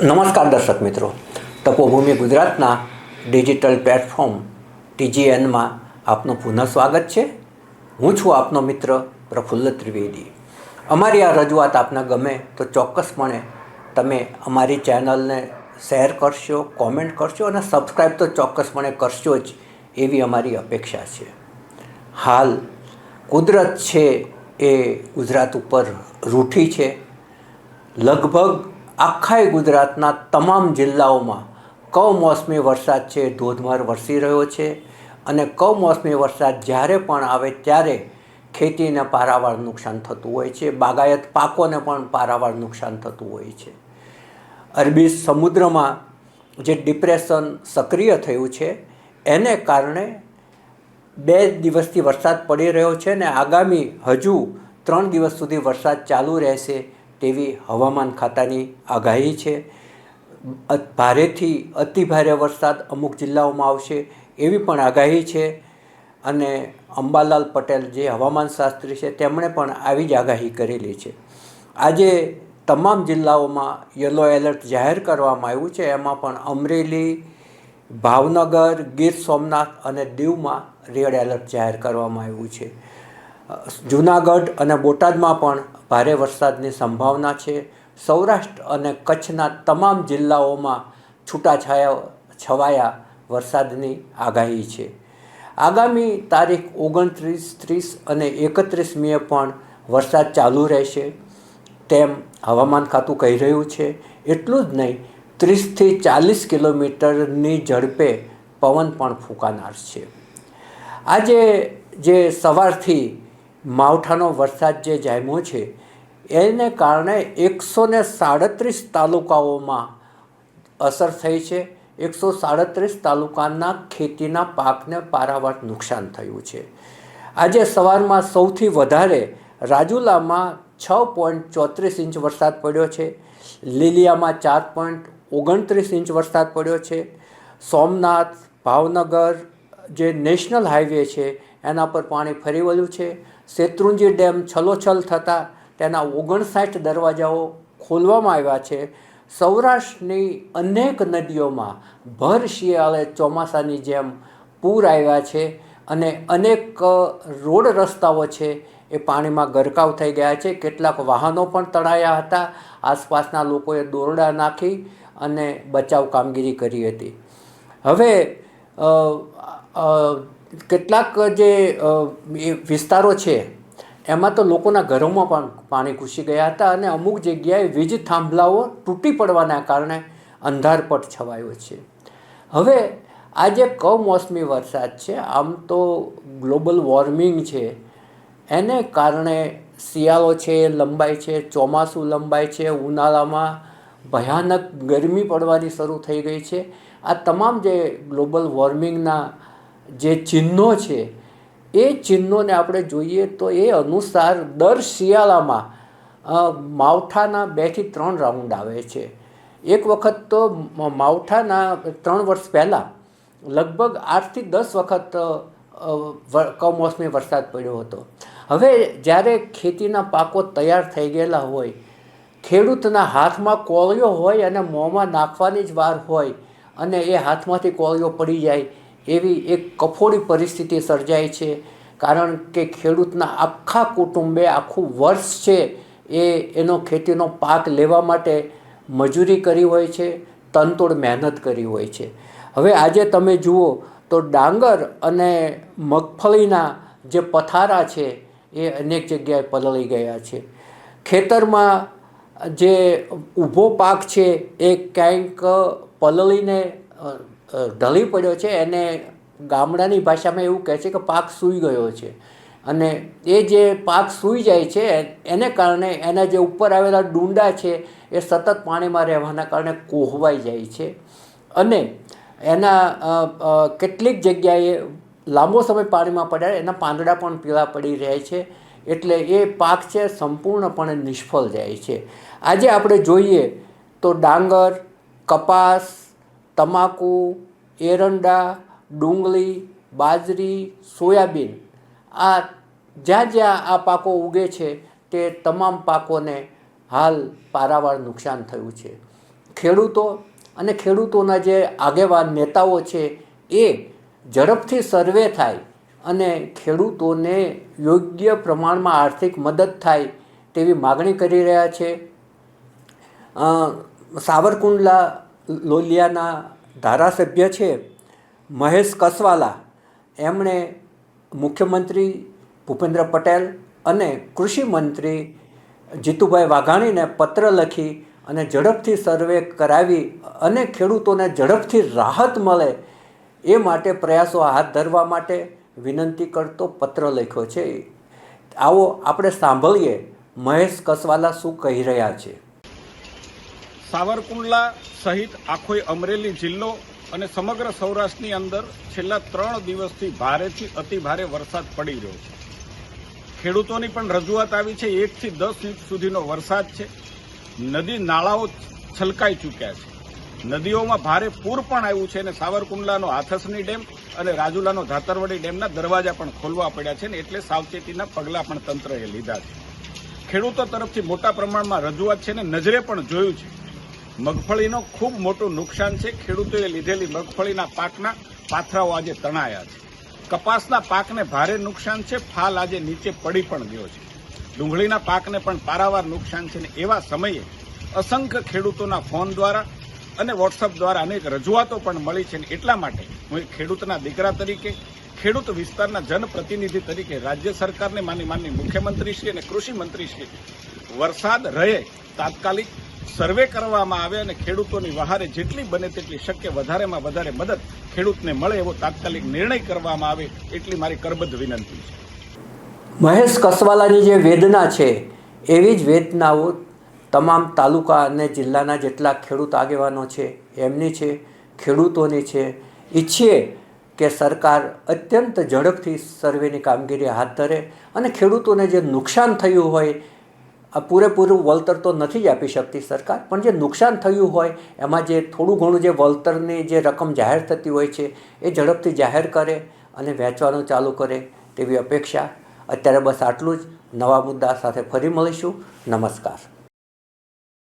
નમસ્કાર દર્શક મિત્રો. તપોભૂમિ ગુજરાતના ડિજિટલ પ્લેટફોર્મ ટીજીએનમાં આપનું પુનઃ સ્વાગત છે. હું છું આપનો મિત્ર પ્રફુલ્લ ત્રિવેદી. અમારી આ રજૂઆત આપને ગમે તો ચોક્કસપણે તમે અમારી ચેનલને શેર કરશો, કોમેન્ટ કરશો અને સબસ્ક્રાઈબ તો ચોક્કસપણે કરશો જ એવી અમારી અપેક્ષા છે. હાલ કુદરત છે એ ગુજરાત ઉપર રૂઠી છે. લગભગ આખાય ગુજરાતના તમામ જિલ્લાઓમાં કમોસમી વરસાદ છે, ધોધમાર વરસી રહ્યો છે અને કમોસમી વરસાદ જ્યારે પણ આવે ત્યારે ખેતીને પારાવાર નુકસાન થતું હોય છે, બાગાયત પાકોને પણ પારાવાર નુકસાન થતું હોય છે. અરબી સમુદ્રમાં જે ડિપ્રેશન સક્રિય થયું છે, એને કારણે બે દિવસથી વરસાદ પડી રહ્યો છે ને આગામી હજુ ત્રણ દિવસ સુધી વરસાદ ચાલુ રહેશે તેવી હવામાન ખાતાની આગાહી છે. ભારેથી અતિ ભારે વરસાદ અમુક જિલ્લાઓમાં આવશે એવી પણ આગાહી છે અને અંબાલાલ પટેલ જે હવામાન શાસ્ત્રી છે તેમણે પણ આવી જ આગાહી કરેલી છે. આજે તમામ જિલ્લાઓમાં યલો એલર્ટ જાહેર કરવામાં આવ્યું છે. એમાં પણ અમરેલી, ભાવનગર, ગીર સોમનાથ અને દીવમાં રેડ એલર્ટ જાહેર કરવામાં આવ્યું છે. જૂનાગઢ અને બોટાદમાં પણ ભારે વરસાદની સંભાવના છે. સૌરાષ્ટ્ર અને કચ્છના તમામ જિલ્લાઓમાં છૂટાછાયા છવાયા વરસાદની આગાહી છે. આગામી તારીખ ઓગણત્રીસ, ત્રીસ અને એકત્રીસ મીએ પણ વરસાદ ચાલુ રહેશે તેમ હવામાન ખાતું કહી રહ્યું છે. એટલું જ નહીં, ત્રીસથી ચાલીસ કિલોમીટરની ઝડપે પવન પણ ફૂંકાનાર છે. આજે જે સવારથી માવઠાનો વરસાદ જે જામ્યો છે, એને કારણે એકસો ને સાડત્રીસ તાલુકાઓમાં અસર થઈ છે. એકસો સાડત્રીસ તાલુકાના ખેતીના પાકને પારાવાર નુકસાન થયું છે. આજે સવારમાં સૌથી વધારે રાજુલામાં છ પોઈન્ટ ચોત્રીસ ઇંચ વરસાદ પડ્યો છે. લીલિયામાં ચાર પોઈન્ટ ઓગણત્રીસ ઇંચ વરસાદ પડ્યો છે. સોમનાથ, ભાવનગર જે નેશનલ હાઈવે છે એના પર પાણી ફરી વળ્યું છે. શેત્રુંજી ડેમ છલોછલ થતાં તેના ઓગણસાઠ દરવાજાઓ ખોલવામાં આવ્યા છે. સૌરાષ્ટ્રની અનેક નદીઓમાં ભર શિયાળે ચોમાસાની જેમ પૂર આવ્યા છે અને અનેક રોડ રસ્તાઓ છે એ પાણીમાં ગરકાવ થઈ ગયા છે. કેટલાક વાહનો પણ તણાયા હતા. આસપાસના લોકોએ દોરડા નાખી અને બચાવ કામગીરી કરી હતી. હવે કેટલાક જે વિસ્તારો છે, એમાં તો લોકોના ઘરોમાં પણ પાણી ઘૂસી ગયા હતા અને અમુક જગ્યાએ વીજ થાંભલાઓ તૂટી પડવાના કારણે અંધારપટ છવાયો છે. હવે, આ જે કમોસમી વરસાદ છે, આમ તો ગ્લોબલ વોર્મિંગ છે, એને કારણે શિયાળો છે લંબાય છે, ચોમાસું લંબાય છે, ઉનાળામાં ભયાનક ગરમી પડવાની શરૂ થઈ ગઈ છે. આ તમામ જે ગ્લોબલ વોર્મિંગના જે ચિહ્નો છે, એ ચિહ્નોને આપણે જોઈએ તો એ અનુસાર દર શિયાળામાં માવઠાના બેથી ત્રણ રાઉન્ડ આવે છે. એક વખત તો માવઠાના ત્રણ વર્ષ પહેલાં, લગભગ આઠથી દસ વખત કમોસમી વરસાદ પડ્યો હતો. હવે જ્યારે ખેતીના પાકો તૈયાર થઈ ગયેલા હોય, ખેડૂતના હાથમાં કોળિયો હોય અને મોંમાં નાખવાની જ વાર હોય, અને એ હાથમાંથી કોળિયો પડી જાય એવી એક કફોડી પરિસ્થિતિ સર્જાય છે. કારણ કે ખેડૂતના આખા કુટુંબે આખું વર્ષ છે એ એનો ખેતીનો પાક લેવા માટે મજૂરી કરી હોય છે, તનતોડ મહેનત કરી હોય છે. હવે આજે તમે જુઓ તો ડાંગર અને મગફળીના જે પથારા છે એ અનેક જગ્યાએ પલળી ગયા છે. ખેતરમાં જે ઊભો પાક છે એ ક્યાંક પલળીને ઢળી પડ્યો છે એને ગામડાની ભાષામાં એવું કહે છે કે પાક સૂઈ ગયો છે. અને એ જે પાક સૂઈ જાય છે, એને કારણે એના જે ઉપર આવેલા ડુંડા છે, એ સતત પાણીમાં રહેવાના કારણે કોહવાઈ જાય છે. અને એના કેટલીક જગ્યાએ લાંબો સમય પાણીમાં પડ્યા, એના પાંદડા પણ પીળા પડી રહે છે. એટલે એ પાક છે સંપૂર્ણપણે નિષ્ફળ જાય છે. આજે આપણે જોઈએ તો ડાંગર, કપાસ તમાકુ, એરંડા, ડુંગળી, બાજરી, સોયાબીન આ જ્યાં જ્યાં આ પાકો ઉગે છે તે તમામ પાકોને હાલ પારાવાર નુકસાન થયું છે. ખેડૂતો અને ખેડૂતોના જે આગેવાન નેતાઓ છે એ ઝડપથી સર્વે થાય અને ખેડૂતોને યોગ્ય પ્રમાણમાં આર્થિક મદદ થાય તેવી માગણી કરી રહ્યા છે. સાવરકુંડલા લોલિયાના ધારાસભ્ય છે મહેશ કસવાલા. એમણે મુખ્યમંત્રી ભૂપેન્દ્ર પટેલ અને કૃષિમંત્રી જીતુભાઈ વાઘાણીને પત્ર લખી અને ઝડપથી સર્વે કરાવી અને ખેડૂતોને ઝડપથી રાહત મળે એ માટે પ્રયાસો હાથ ધરવા માટે વિનંતી કરતો પત્ર લખ્યો છે. આવો આપણે સાંભળીએ મહેશ કસવાલા શું કહી રહ્યા છે. સાવરકુંડલા સહિત આખો અમરેલી જિલ્લો અને સમગ્ર સૌરાષ્ટ્રની અંદર છેલ્લા ત્રણ દિવસથી ભારેથી અતિ ભારે વરસાદ પડી રહ્યો છે. ખેડૂતોની પણ રજૂઆત આવી છે, એકથી દસ ઇંચ સુધીનો વરસાદ છે. નદી નાળાઓ છલકાઈ ચૂક્યા છે. નદીઓમાં ભારે પૂર પણ આવ્યું છે અને સાવરકુંડલાનો હાથસની ડેમ અને રાજુલાનો ધાતરવડી ડેમના દરવાજા પણ ખોલવા પડ્યા છે ને એટલે સાવચેતીના પગલાં પણ તંત્રએ લીધા છે. ખેડૂતો તરફથી મોટા પ્રમાણમાં રજૂઆત છે ને નજરે પણ જોયું છે. મગફળીનો ખૂબ મોટું નુકસાન છે. ખેડૂતોએ લીધેલી મગફળીના પાકના પાથરાઓ આજે તણાયા છે. કપાસના પાકને ભારે નુકસાન છે. ફાલ આજે નીચે પડી પણ ગયો છે. ડુંગળીના પાકને પણ પારાવાર નુકસાન છે ને એવા સમયે અસંખ્ય ખેડૂતોના ફોન દ્વારા અને વોટ્સઅપ દ્વારા અનેક રજૂઆતો પણ મળી છે ને એટલા માટે હું એક ખેડૂતના દીકરા તરીકે, ખેડૂત વિસ્તારના જનપ્રતિનિધિ તરીકે, રાજ્ય સરકારને માની માનની મુખ્યમંત્રીશ્રી અને કૃષિ મંત્રીશ્રી, વરસાદ રહે તાત્કાલિક સર્વે કરવામાં આવે અને ખેડૂતોની વહારે જેટલી બને તેટલી શક્ય વધારેમાં વધારે મદદ ખેડૂતને મળે એવો તાત્કાલિક નિર્ણય કરવામાં આવે એટલી મારી કરબદ્ધ વિનંતી છે. મહેશ કસવાલાની જે વેદના છે, એવી જ વેદનાઓ તમામ તાલુકા અને જિલ્લાના જેટલા ખેડૂત આગેવાનો છે, એમની છે, ખેડૂતોની છે, ઈચ્છીએ કે સરકાર અત્યંત ઝડપથી સર્વેની કામગીરી હાથ ધરે અને ખેડૂતોને જે નુકસાન થયું હોય પૂરેપૂરું વળતર તો નથી જ આપી શકતી સરકાર, પણ જે નુકસાન થયું હોય, એમાં જે થોડું ઘણું જે વળતરની જે રકમ જાહેર થતી હોય છે, એ ઝડપથી જાહેર કરે અને વહેંચવાનું ચાલુ કરે તેવી અપેક્ષા. અત્યારે બસ આટલું જ. નવા મુદ્દા સાથે ફરી મળીશું. નમસ્કાર.